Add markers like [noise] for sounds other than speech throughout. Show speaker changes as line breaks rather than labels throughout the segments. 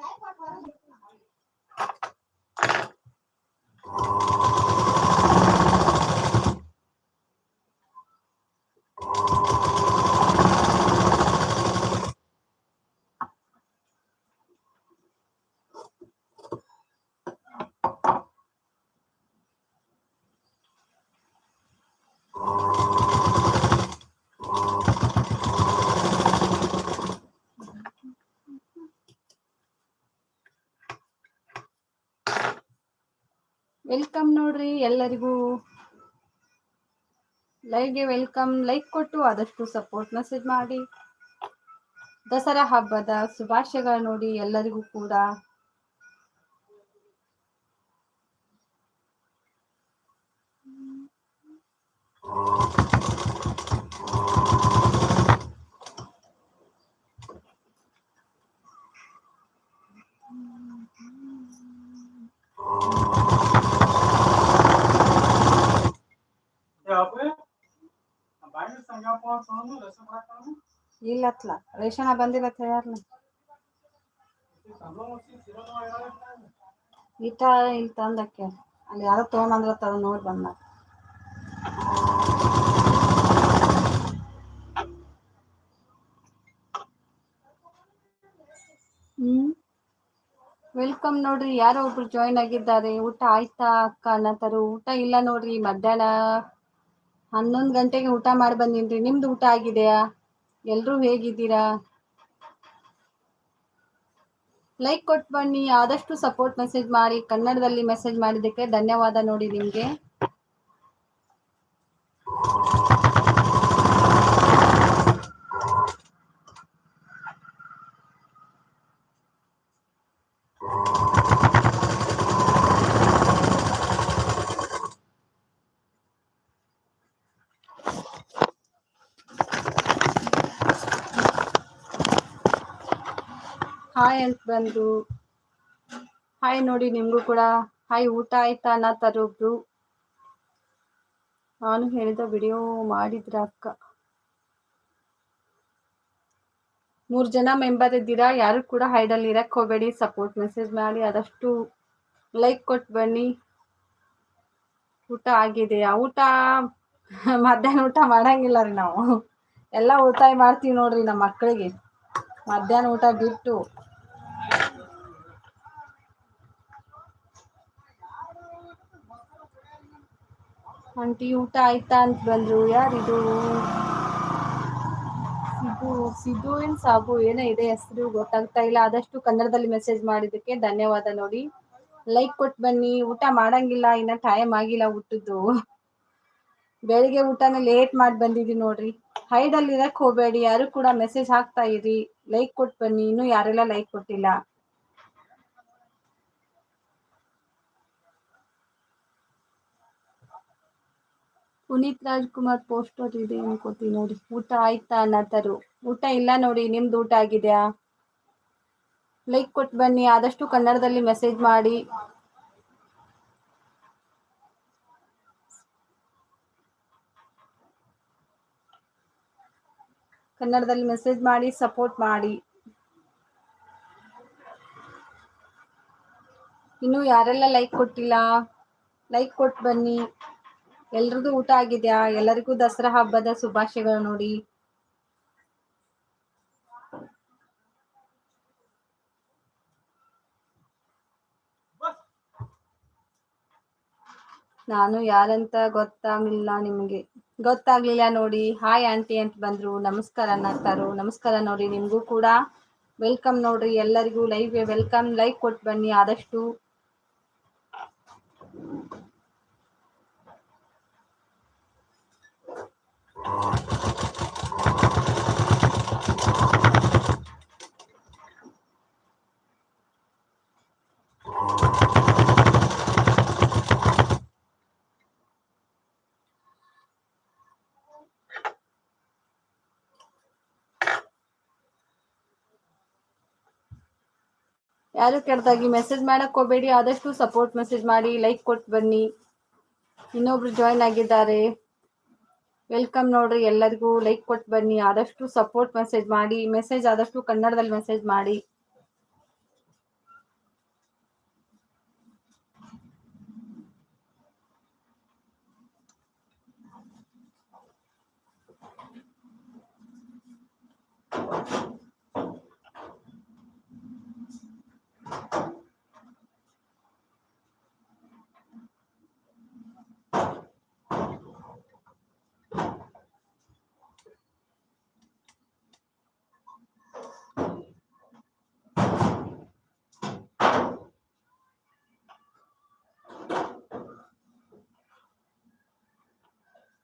Thank you. Welcome ನೋಡ್ರಿ ಎಲ್ಲರಿಗೂ. ಲೈವ್ಗೆ welcome like ಕೊಟ್ಟು ಆದಷ್ಟು ಸಪೋರ್ಟ್ ಮೆಸೇಜ್ ಮಾಡಿ. ದಸರಾ ಹಬ್ಬದ ಶುಭಾಶಯಗಳು ನೋಡಿ ಎಲ್ಲರಿಗೂ ಕೂಡ. ಇಲ್ಲತ್ಲ. ರೇಷನ ಬಂದಿಲ್ಲ ತಯಾರ್ಲ ಇಟ ಇಲ್ಲಿ ತಂದಕ್ಕೆ. ಅಲ್ಲಿ ಯಾರೋ ತಗೊಂಡ್ರ ತದ ನೋಡಿ ಬಂದ. ಹ್ಮ್. ವೆಲ್ಕಮ್ ನೋಡ್ರಿ. ಯಾರೋ ಒಬ್ರು ಜಾಯಿನ್ ಆಗಿದ್ದಾರೆ. ಊಟ ಆಯ್ತಾ ಅಕ್ಕ? ಅನ್ನತ್ತಾರು ಊಟ ಇಲ್ಲ ನೋಡ್ರಿ. ಮಧ್ಯಾಹ್ನ? ಹನ್ನೊಂದು ಗಂಟೆಗೆ ಊಟ ಮಾಡಿ ಬಂದಿನ್ರಿ. ನಿಮ್ದು ಊಟ ಆಗಿದೆಯಾ? ಎಲ್ರೂ ಹೇಗಿದ್ದೀರಾ? ಲೈಕ್ ಕೊಟ್ಟು ಬನ್ನಿ. ಆದಷ್ಟು ಸಪೋರ್ಟ್ ಮೆಸೇಜ್ ಮಾಡಿ. ಕನ್ನಡದಲ್ಲಿ ಮೆಸೇಜ್ ಮಾಡಿದ್ದಕ್ಕೆ ಧನ್ಯವಾದ ನೋಡಿ ನಿಮಗೆ. ಹಾಯ್ ಅಂತ ಬಂದ್ರು ಹಾಯ್ ನೋಡಿ ನಿಮಗೂ ಕೂಡ. ಹಾಯ್ ಊಟ ಆಯ್ತಾ ಅನ್ನ ತರೊಬ್ರು ನಾನು ಹೇಳಿದ ವಿಡಿಯೋ ಮಾಡಿದ್ರ ಅಕ್ಕ? ಮೂರು ಜನ ಮೆಂಬರ್ ಇದ್ದೀರಾ? ಯಾರು ಕೂಡ ಹೈಡಲ್ಲಿ ಇರಕ್ಕೆ ಹೋಗಬೇಡಿ. ಸಪೋರ್ಟ್ ಮೆಸೇಜ್ ಮಾಡಿ. ಆದಷ್ಟು ಲೈಕ್ ಕೊಟ್ಟು ಬನ್ನಿ. ಊಟ ಆಗಿದೆಯಾ? ಊಟ [laughs] ಮಧ್ಯಾಹ್ನ ಊಟ ಮಾಡಂಗಿಲ್ಲ ರೀ ನಾವು. ಎಲ್ಲ ಉಳಿತಾಯ ಮಾಡ್ತೀವಿ ನೋಡ್ರಿ ನಮ್ಮ ಮಕ್ಕಳಿಗೆ ಮಧ್ಯಾಹ್ನ ಊಟ ಬಿಟ್ಟು. ಆಂಟಿ, ಊಟ ಆಯ್ತಾ ಅಂತ ಬಂದ್ರು. ಇದು? ಸಿದು ಸಿದ್ದು ಏನ್ ಸಾಬು? ಏನೋ ಇದೆ, ಹೆಸರು ಗೊತ್ತಾಗ್ತಾ ಇಲ್ಲ. ಆದಷ್ಟು ಕನ್ನಡದಲ್ಲಿ ಮೆಸೇಜ್ ಮಾಡಿದ್ದಕ್ಕೆ ಧನ್ಯವಾದ ನೋಡಿ. ಲೈಕ್ ಕೊಟ್ಟು ಬನ್ನಿ. ಊಟ ಮಾಡಂಗಿಲ್ಲ, ಇನ್ನ ಟೈಮ್ ಆಗಿಲ್ಲ ಊಟದ್ದು. ಬೆಳಿಗ್ಗೆ ಊಟನ ಲೇಟ್ ಮಾಡಿ ಬಂದಿದ್ದೀವಿ ನೋಡ್ರಿ. ಹೈಡಲ್ಲಿ ಇರಕ್ ಹೋಗಬೇಡಿ. ಯಾರು ಕೂಡ ಮೆಸೇಜ್ ಹಾಕ್ತಾ ಇರಿ. ಲೈಕ್ ಕೊಟ್ಟು ಬನ್ನಿ. ಇನ್ನು ಯಾರೆಲ್ಲ ಲೈಕ್ ಕೊಟ್ಟಿಲ್ಲ. ಪುನೀತ್ ರಾಜ್ಕುಮಾರ್ ಪೋಸ್ಟರ್ ಇದೆ ಅನ್ಕೋತೀನಿ ನೋಡಿ. ಊಟ ಆಯ್ತಾ ಅನ್ನತರು ಊಟ ಇಲ್ಲ ನೋಡಿ, ನಿಮ್ದು ಊಟ ಆಗಿದೆಯಾ? ಲೈಕ್ ಕೊಟ್ಟು ಬನ್ನಿ, ಆದಷ್ಟು ಕನ್ನಡದಲ್ಲಿ ಮೆಸೇಜ್ ಮಾಡಿ. ಕನ್ನಡದಲ್ಲಿ ಮೆಸೇಜ್ ಮಾಡಿ ಸಪೋರ್ಟ್ ಮಾಡಿ. ಇನ್ನು ಯಾರೆಲ್ಲ ಲೈಕ್ ಕೊಟ್ಟಿಲ್ಲ? ಲೈಕ್ ಕೊಟ್ಟು ಬನ್ನಿ. ಎಲ್ರದ್ದು ಊಟ ಆಗಿದ್ಯಾ? ಎಲ್ಲರಿಗೂ ದಸರಾ ಹಬ್ಬದ ಶುಭಾಶಯಗಳು ನೋಡಿ. ನಾನು ಯಾರಂತ ಗೊತ್ತಾಗ್ಲಿಲ್ಲ ನಿಮಗೆ. ಗೊತ್ತಾಗ್ಲಿಲ್ಲ ನೋಡಿ. ಹಾಯ್ ಆಂಟಿ ಅಂತ ಬಂದ್ರು. ನಮಸ್ಕಾರ ಅನ್ನತ್ತಾರು ನಮಸ್ಕಾರ ನೋಡಿ. ನಿಮಗೂ ಕೂಡ ವೆಲ್ಕಮ್ ನೋಡ್ರಿ. ಎಲ್ಲರಿಗೂ ಲೈವ್ ವೆಲ್ಕಮ್ ಲೈಕ್ ಕೊಟ್ಟು ಬನ್ನಿ ಆದಷ್ಟು. ಯಾರು ಕೆಡ್ದಾಗಿ ಮೆಸೇಜ್ ಮಾಡಕ್ ಹೋಗ್ಬೇಡಿ ಆದಷ್ಟು ಸಪೋರ್ಟ್ ಮೆಸೇಜ್ ಮಾಡಿ ಲೈಕ್ ಕೊಟ್ಟು ಬನ್ನಿ. ಇನ್ನೊಬ್ರು ಜಾಯ್ನ್ ಆಗಿದ್ದಾರೆ. ವೆಲ್ಕಮ್ ನೋಡ್ರಿ ಎಲ್ಲರಿಗೂ ಲೈಕ್ ಕೊಟ್ಟು ಬನ್ನಿ ಆದಷ್ಟು ಸಪೋರ್ಟ್ ಮೆಸೇಜ್ ಮಾಡಿ ಮೆಸೇಜ್ ಆದಷ್ಟು ಕನ್ನಡದಲ್ಲಿ ಮೆಸೇಜ್ ಮಾಡಿ Thank you.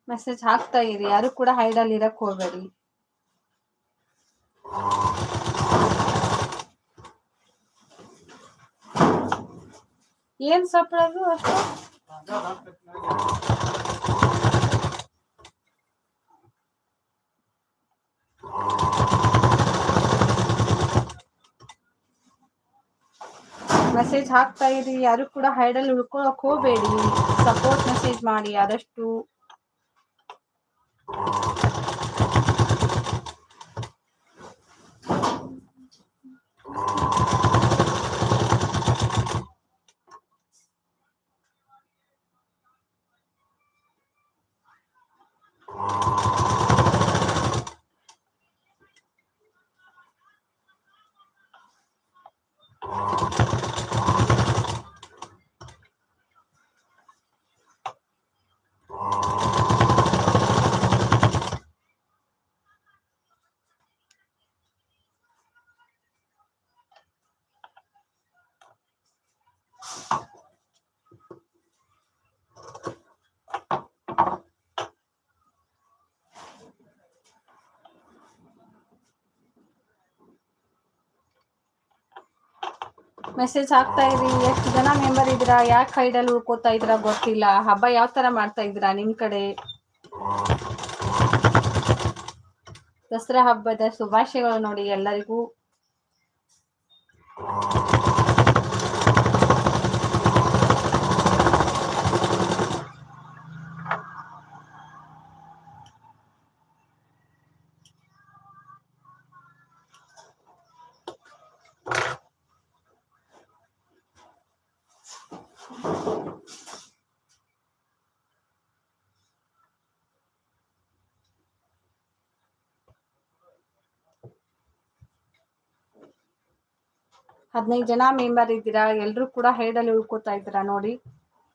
ಮೆಸೇಜ್ ಹಾಕ್ತಾ ಇರಿ. ಯಾರು ಕೂಡ ಹೈಡಲ್ಲಿ ಇರಕ್ ಹೋಗಬೇಡಿ. ಏನ್ ಸಪ್ಳದು ಅಷ್ಟು? ಮೆಸೇಜ್ ಹಾಕ್ತಾ ಇರಿ. ಯಾರು ಕೂಡ ಹೈಡಲ್ಲಿ ಉಳ್ಕೊಳಕ್ ಹೋಗಬೇಡಿ. ಸಪೋರ್ಟ್ ಮೆಸೇಜ್ ಮಾಡಿ. ಆದಷ್ಟು Oh. ಮೆಸೇಜ್ ಹಾಕ್ತಾ ಇರಿ. ಎಷ್ಟು ಜನ ಮೆಂಬರ್ ಇದ್ದೀರಾ? ಯಾಕೆ ಕೈಡಲ್ಲಿ ಉಳ್ಕೋತಾ ಇದ್ದೀರಾ ಗೊತ್ತಿಲ್ಲ. ಹಬ್ಬ ಯಾವ ತರ ಮಾಡ್ತಾ ಇದ್ದೀರಾ ನಿಮ್ ಕಡೆ? ದಸರಾ ಹಬ್ಬದ ಶುಭಾಶಯಗಳು ನೋಡಿ ಎಲ್ಲರಿಗೂ. ಹದಿನೈದು ಜನ ಮೆಂಬರ್ ಇದ್ದೀರಾ? ಎಲ್ಲರೂ ಕೂಡ ಹೈಡಲ್ಲಿ ಉಳ್ಕೋತಾ ಇದ್ದೀರಾ ನೋಡಿ?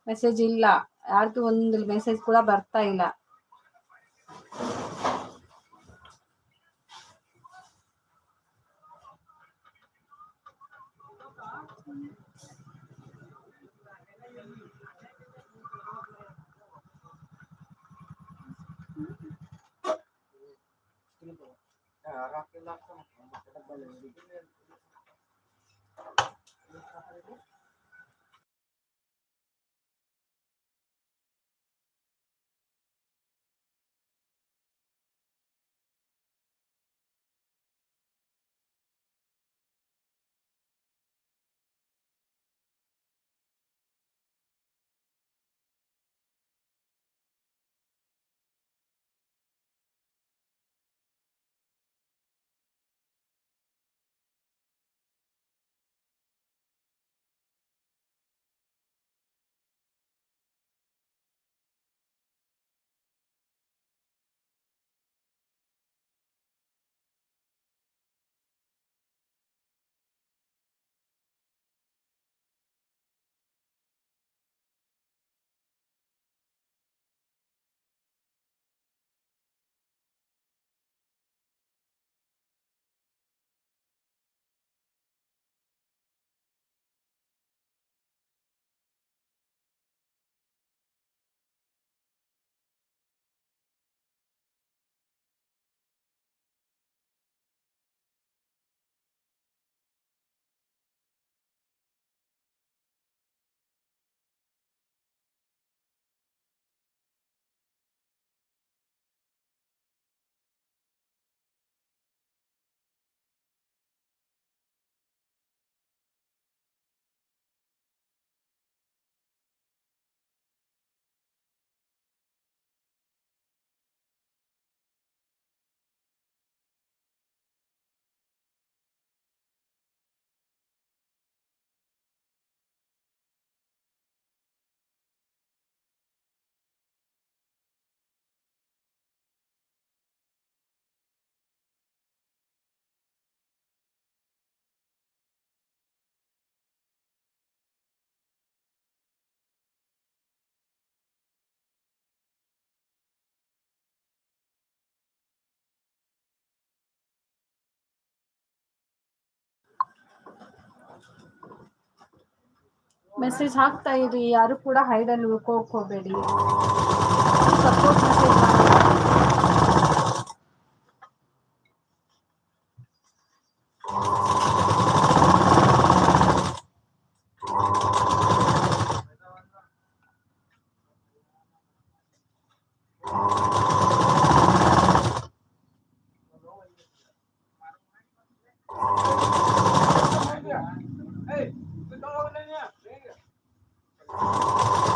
ಮೆಸೇಜ್ ಇಲ್ಲ. ಯಾರ್ದು ಒಂದು ಮೆಸೇಜ್ ಕೂಡ ಬರ್ತಾ ಇಲ್ಲ. ইনশাআল্লাহ ಮೆಸೇಜ್ ಹಾಕ್ತಾ ಇರಿ ಯಾರು ಕೂಡ ಹೈಡಲ್ಲಿ ಉಳ್ಕೋಕ್ ಹೋಗಬೇಡಿ. ಸಪೋರ್ಟ್ ಮೆಸೇಜ್ ಮಾಡಿ Thank you.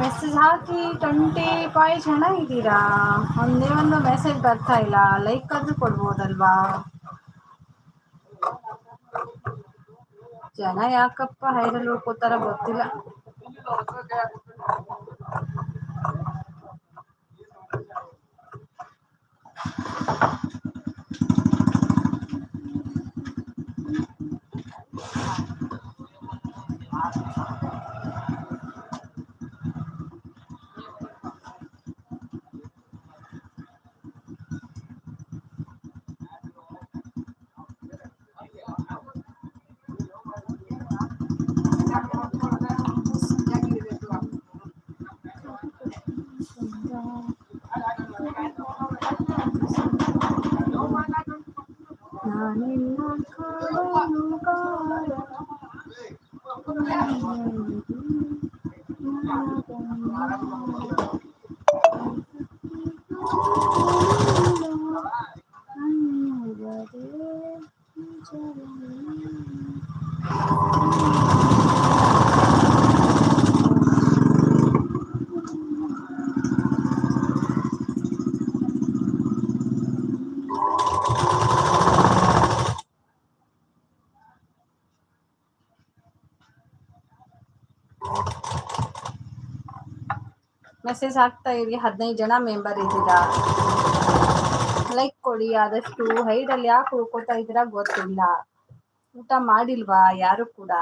ಮೆಸೇಜ್ ಹಾಕಿ ಟ್ವೆಂಟಿ ಫೈವ್ ಜನ ಇದ್ದೀರಾ? ಒಂದೇ ಒಂದು ಮೆಸೇಜ್ ಬರ್ತಾ ಇಲ್ಲ. ಲೈಕ್ ಆದ್ರೂ ಕೊಡ್ಬೋದಲ್ವಾ? ಜನ ಯಾಕಪ್ಪ ಹೈರಲ್ಲಿ ಉಳ್ಕೋತಾರ ಗೊತ್ತಿಲ್ಲ. Thank you. ಮೆಸೇಜ್ ಹಾಕ್ತಾ ಇರಿ ಹದಿನೈದು ಜನ ಮೆಂಬರ್ ಇದ್ದೀರಾ? ಲೈಕ್ ಕೊಡಿ, ಆದಷ್ಟು ಹೈಡಲ್ಲಿ ಯಾಕೆ ಉಳ್ಕೋತಾ ಇದ್ದೀರಾ ಗೊತ್ತಿಲ್ಲ. ಊಟ ಮಾಡಿಲ್ವಾ? ಯಾರು ಕೂಡ?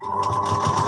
Thank you.